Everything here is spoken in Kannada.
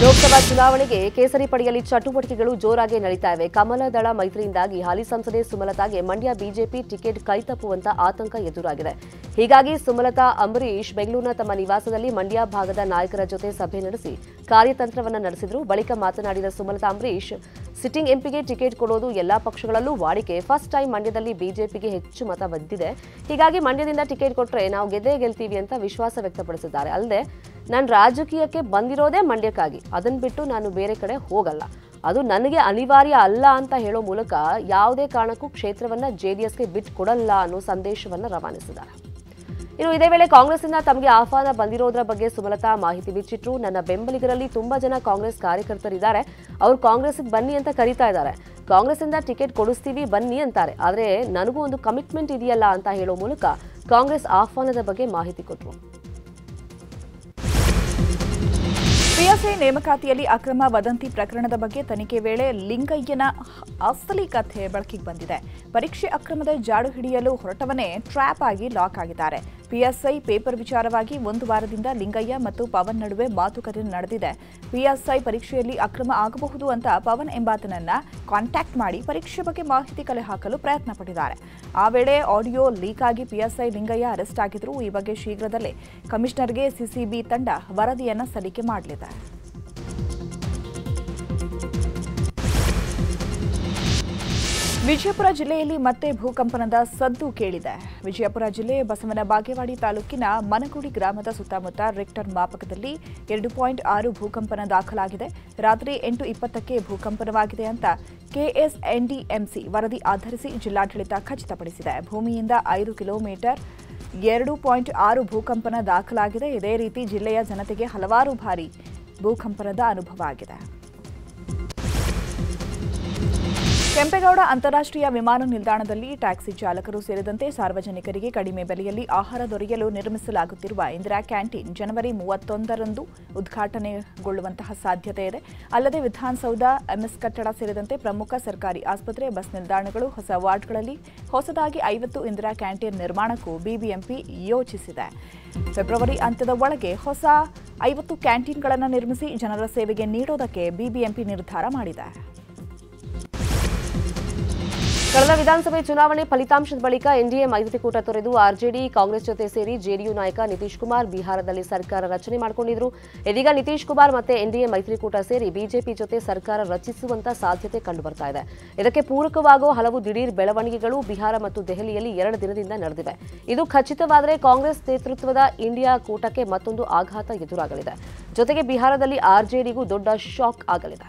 ಲೋಕಸಭಾ ಚುನಾವಣೆಗೆ ಕೇಸರಿ ಪಡೆಯಲ್ಲಿ ಚಟುವಟಿಕೆಗಳು ಜೋರಾಗಿ ನಡೀತಾ ಇವೆ. ಕಮಲದಳ ಮೈತ್ರಿಯಿಂದಾಗಿ ಹಾಲಿ ಸಂಸದೆ ಸುಮಲತಾಗೆ ಮಂಡ್ಯ ಬಿಜೆಪಿ ಟಿಕೆಟ್ ಕೈತಪ್ಪುವಂತ ಆತಂಕ ಎದುರಾಗಿದೆ. ಹೀಗಾಗಿ ಸುಮಲತಾ ಅಂಬರೀಶ್ ಬೆಂಗಳೂರಿನ ತಮ್ಮ ನಿವಾಸದಲ್ಲಿ ಮಂಡ್ಯ ಭಾಗದ ನಾಯಕರ ಜೊತೆ ಸಭೆ ನಡೆಸಿ ಕಾರ್ಯತಂತ್ರವನ್ನ ನಡೆಸಿದ್ರು. ಬಳಿಕ ಮಾತನಾಡಿದ ಸುಮಲತಾ ಅಂಬರೀಶ್ ಸಿಟ್ಟಿಂಗ್ ಎಂಪಿಗೆ ಟಿಕೆಟ್ ಕೊಡೋದು ಎಲ್ಲಾ ಪಕ್ಷಗಳಲ್ಲೂ ವಾಡಿಕೆ. ಫಸ್ಟ್ ಟೈಮ್ ಮಂಡ್ಯದಲ್ಲಿ ಬಿಜೆಪಿಗೆ ಹೆಚ್ಚು ಮತ ಬಂದಿದೆ. ಹೀಗಾಗಿ ಮಂಡ್ಯದಿಂದ ಟಿಕೆಟ್ ಕೊಟ್ರೆ ನಾವು ಗೆದ್ದೇ ಗೆಲ್ತೀವಿ ಅಂತ ವಿಶ್ವಾಸ ವ್ಯಕ್ತಪಡಿಸಿದ್ದಾರೆ. ಅಲ್ಲದೆ ನಾನು ರಾಜಕೀಯಕ್ಕೆ ಬಂದಿರೋದೇ ಮಂಡ್ಯಕ್ಕಾಗಿ. ಅದನ್ನು ಬಿಟ್ಟು ನಾನು ಬೇರೆ ಕಡೆ ಹೋಗಲ್ಲ. ಅದು ನನಗೆ ಅನಿವಾರ್ಯ ಅಲ್ಲ ಅಂತ ಹೇಳೋ ಮೂಲಕ ಯಾವುದೇ ಕಾರಣಕ್ಕೂ ಕ್ಷೇತ್ರವನ್ನು ಜೆ ಡಿ ಎಸ್ಗೆ ಬಿಟ್ಟು ಕೊಡಲ್ಲ ಅನ್ನೋ ಸಂದೇಶವನ್ನು ರವಾನಿಸಿದ್ದಾರೆ. ಇನ್ನು ಇದೇ ವೇಳೆ ಕಾಂಗ್ರೆಸ್ನಿಂದ ತಮಗೆ ಆಹ್ವಾನ ಬಂದಿರೋದ್ರ ಬಗ್ಗೆ ಸುಮಲತಾ ಮಾಹಿತಿ ಬಿಚ್ಚಿಟ್ರು ನನ್ನ ಬೆಂಬಲಿಗರಲ್ಲಿ ತುಂಬಾ ಜನ ಕಾಂಗ್ರೆಸ್ ಕಾರ್ಯಕರ್ತರಿದ್ದಾರೆ. ಅವರು ಕಾಂಗ್ರೆಸ್ಗೆ ಬನ್ನಿ ಅಂತ ಕರೀತಾ ಇದ್ದಾರೆ. ಕಾಂಗ್ರೆಸ್ಸಿಂದ ಟಿಕೆಟ್ ಕೊಡಿಸ್ತೀವಿ, ಬನ್ನಿ ಅಂತಾರೆ. ಆದರೆ ನನಗೂ ಒಂದು ಕಮಿಟ್ಮೆಂಟ್ ಇದೆಯಲ್ಲ ಅಂತ ಹೇಳೋ ಮೂಲಕ ಕಾಂಗ್ರೆಸ್ ಆಹ್ವಾನದ ಬಗ್ಗೆ ಮಾಹಿತಿ ಕೊಟ್ಟರು ಪಿಎಸ್ಐ ನೇಮಕಾತಿಯಲ್ಲಿ ಅಕ್ರಮ ವದಂತಿ ಪ್ರಕರಣದ ಬಗ್ಗೆ ತನಿಖೆ ವೇಳೆ ಲಿಂಗಯ್ಯನ ಅಸಲಿ ಕಥೆ ಬೆಳಕಿಗೆ ಬಂದಿದೆ. ಪರೀಕ್ಷೆ ಅಕ್ರಮದ ಜಾಡು ಹಿಡಿಯಲು ಹೊರಟವನೇ ಟ್ರ್ಯಾಪ್ ಆಗಿ ಲಾಕ್ ಆಗಿದ್ದಾರೆ. ಪಿಎಸ್ಐ ಪೇಪರ್ ವಿಚಾರವಾಗಿ ಒಂದು ವಾರದಿಂದ ಲಿಂಗಯ್ಯ ಮತ್ತು ಪವನ್ ನಡುವೆ ಮಾತುಕತೆ ನಡೆದಿದೆ. ಪಿಎಸ್ಐ ಪರೀಕ್ಷೆಯಲ್ಲಿ ಅಕ್ರಮ ಆಗಬಹುದು ಅಂತ ಪವನ್ ಎಂಬಾತನನ್ನ ಕಾಂಟ್ಯಾಕ್ಟ್ ಮಾಡಿ ಪರೀಕ್ಷೆ ಬಗ್ಗೆ ಮಾಹಿತಿ ಕಲೆ ಹಾಕಲು ಪ್ರಯತ್ನ ಪಟ್ಟಿದ್ದಾರೆ. ಆ ವೇಳೆ ಆಡಿಯೋ ಲೀಕ್ ಆಗಿ ಪಿಎಸ್ಐ ಲಿಂಗಯ್ಯ ಅರೆಸ್ಟ್ ಆಗಿದ್ರು ಈ ಬಗ್ಗೆ ಶೀಘ್ರದಲ್ಲೇ ಕಮಿಷನರ್ಗೆ ಸಿಸಿಬಿ ತಂಡ ವರದಿಯನ್ನ ಸಲ್ಲಿಕೆ ಮಾಡಲಿದೆ. ವಿಜಯಪುರ ಜಿಲ್ಲೆಯಲ್ಲಿ ಮತ್ತೆ ಭೂಕಂಪನದ ಸದ್ದು ಕೇಳಿದೆ. ವಿಜಯಪುರ ಜಿಲ್ಲೆ ಬಸವನ ಬಾಗೇವಾಡಿ ತಾಲೂಕಿನ ಮನಗುಡಿ ಗ್ರಾಮದ ಸುತ್ತಮುತ್ತ ರಿಕ್ಟರ್ ಮಾಪಕದಲ್ಲಿ ಎರಡು ಪಾಯಿಂಟ್ ಆರು ಭೂಕಂಪನ ದಾಖಲಾಗಿದೆ. ರಾತ್ರಿ ಎಂಟು ಇಪ್ಪತ್ತಕ್ಕೆ ಭೂಕಂಪನವಾಗಿದೆ ಅಂತ ಕೆಎಸ್ಎನ್ಡಿಎಂಸಿ ವರದಿ ಆಧರಿಸಿ ಜಿಲ್ಲಾಡಳಿತ ಖಚಿತಪಡಿಸಿದೆ. ಭೂಮಿಯಿಂದ ಐದು ಕಿಲೋಮೀಟರ್ ಎರಡು ಪಾಯಿಂಟ್ ಆರು ಭೂಕಂಪನ ದಾಖಲಾಗಿದೆ. ಇದೇ ರೀತಿ ಜಿಲ್ಲೆಯ ಜನತೆಗೆ ಹಲವಾರು ಬಾರಿ ಭೂಕಂಪನದ ಅನುಭವ ಆಗಿದೆ. ಕೆಂಪೇಗೌಡ ಅಂತಾರಾಷ್ಟ್ರೀಯ ವಿಮಾನ ನಿಲ್ದಾಣದಲ್ಲಿ ಟ್ಯಾಕ್ಸಿ ಚಾಲಕರು ಸೇರಿದಂತೆ ಸಾರ್ವಜನಿಕರಿಗೆ ಕಡಿಮೆ ಬೆಲೆಯಲ್ಲಿ ಆಹಾರ ದೊರೆಯಲು ನಿರ್ಮಿಸಲಾಗುತ್ತಿರುವ ಇಂದಿರಾ ಕ್ಯಾಂಟೀನ್ ಜನವರಿ ಮೂವತ್ತೊಂದರಂದು ಉದ್ಘಾಟನೆಗೊಳ್ಳುವಂತಹ ಸಾಧ್ಯತೆ ಇದೆ. ಅಲ್ಲದೆ ವಿಧಾನಸೌಧ ಎಂಎಸ್ ಕಟ್ಟಡ ಸೇರಿದಂತೆ ಪ್ರಮುಖ ಸರ್ಕಾರಿ ಆಸ್ಪತ್ರೆ, ಬಸ್ ನಿಲ್ದಾಣಗಳು, ಹೊಸ ವಾರ್ಡ್ಗಳಲ್ಲಿ ಹೊಸದಾಗಿ ಐವತ್ತು ಇಂದಿರಾ ಕ್ಯಾಂಟೀನ್ ನಿರ್ಮಾಣಕ್ಕೂ ಬಿಬಿಎಂಪಿ ಯೋಚಿಸಿದೆ. ಫೆಬ್ರವರಿ ಅಂತ್ಯದ ಒಳಗೆ ಹೊಸ ಐವತ್ತು ಕ್ಯಾಂಟೀನ್ಗಳನ್ನು ನಿರ್ಮಿಸಿ ಜನರ ಸೇವೆಗೆ ನೀಡೋದಕ್ಕೆ ಬಿಬಿಎಂಪಿ ನಿರ್ಧಾರ ಮಾಡಿದೆ. ಕಳೆದ ವಿಧಾನಸಭೆ ಚುನಾವಣೆ ಫಲಿತಾಂಶದ ಬಳಿಕ ಎನ್ಡಿಎ ಮೈತ್ರಿಕೂಟ ತೊರೆದು ಆರ್ಜೆಡಿ, ಕಾಂಗ್ರೆಸ್ ಜೊತೆ ಸೇರಿ ಜೆಡಿಯು ನಾಯಕ ನಿತೀಶ್ ಕುಮಾರ್ ಬಿಹಾರದಲ್ಲಿ ಸರ್ಕಾರ ರಚನೆ ಮಾಡಿಕೊಂಡಿದ್ರು. ಇದೀಗ ನಿತೀಶ್ ಕುಮಾರ್ ಮತ್ತೆ ಎನ್ಡಿಎ ಮೈತ್ರಿಕೂಟ ಸೇರಿ ಬಿಜೆಪಿ ಜೊತೆ ಸರ್ಕಾರ ರಚಿಸುವಂತ ಸಾಧ್ಯತೆ ಕಂಡುಬರ್ತಾ ಇದೆ. ಇದಕ್ಕೆ ಪೂರಕವಾಗುವ ಹಲವು ದಿಢೀರ್ ಬೆಳವಣಿಗೆಗಳು ಬಿಹಾರ ಮತ್ತು ದೆಹಲಿಯಲ್ಲಿ ಎರಡು ದಿನದಿಂದ ನಡೆದಿವೆ. ಇದು ಖಚಿತವಾದರೆ ಕಾಂಗ್ರೆಸ್ ನೇತೃತ್ವದ ಇಂಡಿಯಾ ಕೂಟಕ್ಕೆ ಮತ್ತೊಂದು ಆಘಾತ ಎದುರಾಗಲಿದೆ. ಜೊತೆಗೆ ಬಿಹಾರದಲ್ಲಿ ಆರ್ಜೆಡಿಗೂ ದೊಡ್ಡ ಶಾಕ್ ಆಗಲಿದೆ.